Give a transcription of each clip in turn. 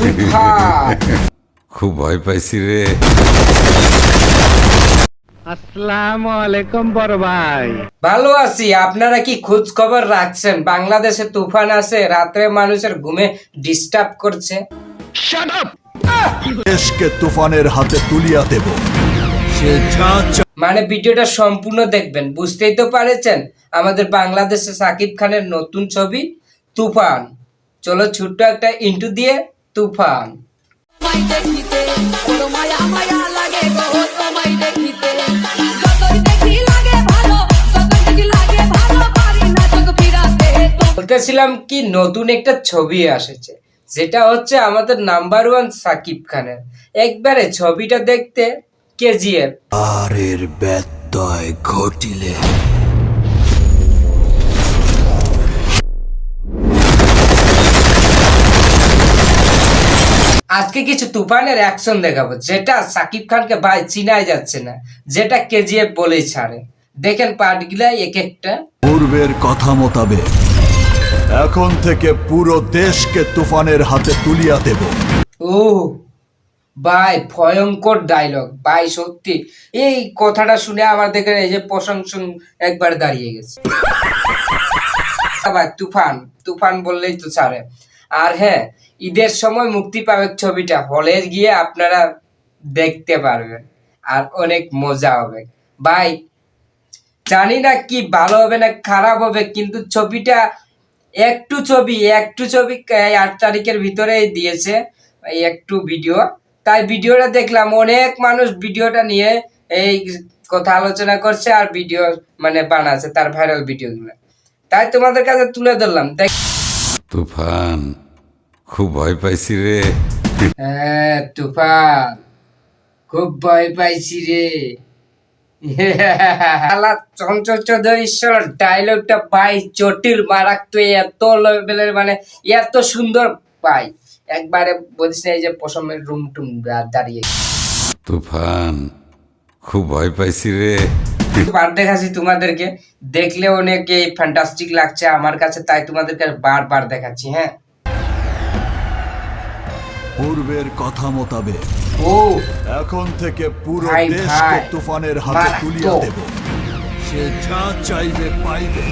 খুব ভয় পাইছি রে। আসসালামু আলাইকুম বড় ভাই। ভালো আছি আপনারা কি খোঁজ খবর রাখছেন? বাংলাদেশে তুফান আছে রাত্রে মানুষের ঘুমে ডিস্টার্ব করছে। দেশকে তুফানের হাতে তুলিয়া দেব। সে যা চা- মানে ভিডিওটা সম্পূর্ণ দেখবেন বুঝতেই তো পারেছেন? আমাদের বাংলাদেশে সাকিব খানের নতুন ছবি তুফান। চলো ছোট্ট একটা ইন্টু দিয়ে তুফান। তোমায় দেখিতে বড় মায়া মায়া লাগে গো তোমায় দেখিতে। যতই দেখি লাগে ভালো যতই দেখি লাগে ভালো পারি না চোখ ফিরাতে। বলতেছিলাম কি নতুন একটা ছবি এসেছে যেটা হচ্ছে আমাদের নাম্বার ওয়ান সাকিব খানের। একবারে ছবিটা দেখতে কেজিএফ। আর এর ব্যত্যয় ঘটিলে। আজকে কিছু তুফানের অ্যাকশন দেখাবো। যেটা সাকিব খানকে ভাই চিনাই যাচ্ছে না যেটা কেজিএফ বলেই ছাড়ে। দেখেন পার্টগুলাই এক একটা। পূর্বের কথা মোতাবেক এখন থেকে পুরো দেশকে তুফানের হাতে তুলিয়া দেব। ও ভাই ভয়ঙ্কর ডায়লগ ভাই সত্যি। এই কথাটা শুনে আমার দেখে এই যে প্রশংসন একবার দাঁড়িয়ে গেছে। ভাই তুফান তুফান বললেই তো ছাড়ে। আর হ্যাঁ ঈদের সময় মুক্তি পাবে ছবিটা, হলে গিয়ে আপনারা দেখতে পারবেন আর অনেক মজা হবে। ভাই, জানি না কি ভালো হবে না খারাপ হবে, কিন্তু ছবিটা একটু ছবি একটু ছবি আট তারিখের ভিতরে দিয়েছে একটু ভিডিও। তাই ভিডিওটা দেখলাম, অনেক মানুষ ভিডিওটা নিয়ে এই কথা আলোচনা করছে আর ভিডিও মানে বানাচ্ছে তার ভাইরাল ভিডিওগুলো। তাই তোমাদের কাছে তুলে ধরলাম। দেখ তুফান খুব ভয় পাইছি রে। হ্যাঁ তুফান খুব ভয় পাইছি রে। আলা চঞ্চল চৌধুরী ঈশ্বর ডায়লগটা পাই জটিল মারাত্মক এত লেভেলের মানে এত সুন্দর পাই। একবারে বলছিস না এই যে পশমের রুম টুম দাঁড়িয়ে। তুফান খুব ভয় পাইছি রে। বার দেখাচ্ছি তোমাদেরকে। দেখলে অনেক ফ্যান্টাস্টিক লাগছে আমার কাছে তাই তোমাদেরকে বারবার দেখাচ্ছি হ্যাঁ। পূর্বের কথা মোতাবেক ও। এখন থেকে পুরো দেশকে তুফানের হাতে। তুলিয়া দেব। সে যা চাইবে পাইবে।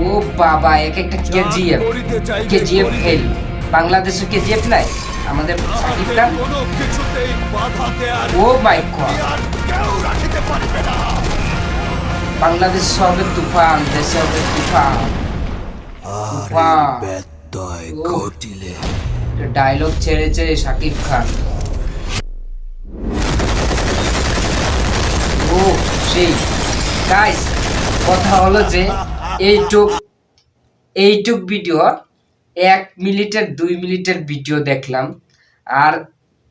ও বাবা এক একটা কেজিএফ। কেজিএফ ফেল বাংলাদেশের কেজিএফ নাই আমাদের সাকিব খান কোনো কিছুতেই বাধা দেয়ার ও মাই গড। কেউ রাখিতে পারিবে না। বাংলাদেশ হবে তুফান দেশে হবে তুফান। ঘটিলে। ডায়লগ ছেড়েছে শাকিব খান। ও সেই। গাইস কথা হলো যে এইটুক এইটুক ভিডিও এক মিনিটের দুই মিনিটের ভিডিও দেখলাম। আর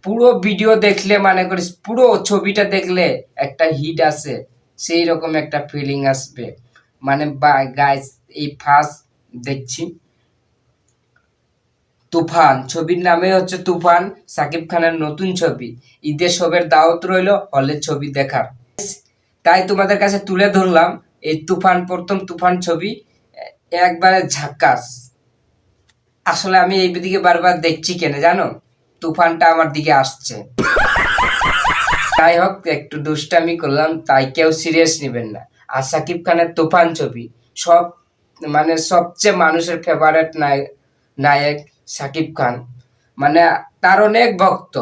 পুরো ভিডিও দেখলে মানে করিস পুরো ছবিটা দেখলে একটা হিট আছে সেই রকম একটা ফিলিং আসবে। মানে গাইস এই ফার্স্ট দেখছি। তুফান, ছবির নামে হচ্ছে তুফান, সাকিব খানের নতুন ছবি। ঈদের সবের দাওয়াত রইল হলের ছবি দেখার। তাই তোমাদের কাছে তুলে ধরলাম, এই তুফান, প্রথম তুফান ছবি, একবারে ঝাক্কাস। আসলে আমি এই দিকে বারবার দেখছি কেন, জানো? তুফানটা আমার দিকে আসছে। তাই হোক, একটু দুষ্টামি করলাম, তাই কেউ সিরিয়াস নেবেন না। আর সাকিব খানের তুফান ছবি, সব মানে সবচেয়ে মানুষের ফেভারিট নায়ক সাকিব খান। মানে তার অনেক ভক্ত।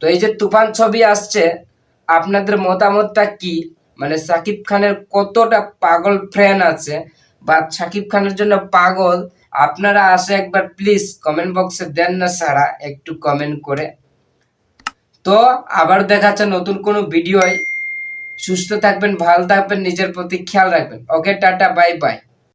তো এই যে তুফান ছবি আসছে, আপনাদের মতামতটা কি? মানে সাকিব খানের কতটা পাগল ফ্রেন্ড আছে, বা সাকিব খানের জন্য পাগল? আপনারা আসে একবার প্লিজ কমেন্ট বক্সে দেন না, সারা একটু কমেন্ট করে। তো আবার দেখাচ্ছে নতুন কোনো ভিডিওয় সুস্থ থাকবেন, ভালো থাকবেন, নিজের প্রতি খেয়াল রাখবেন। ওকে টাটা বাই বাই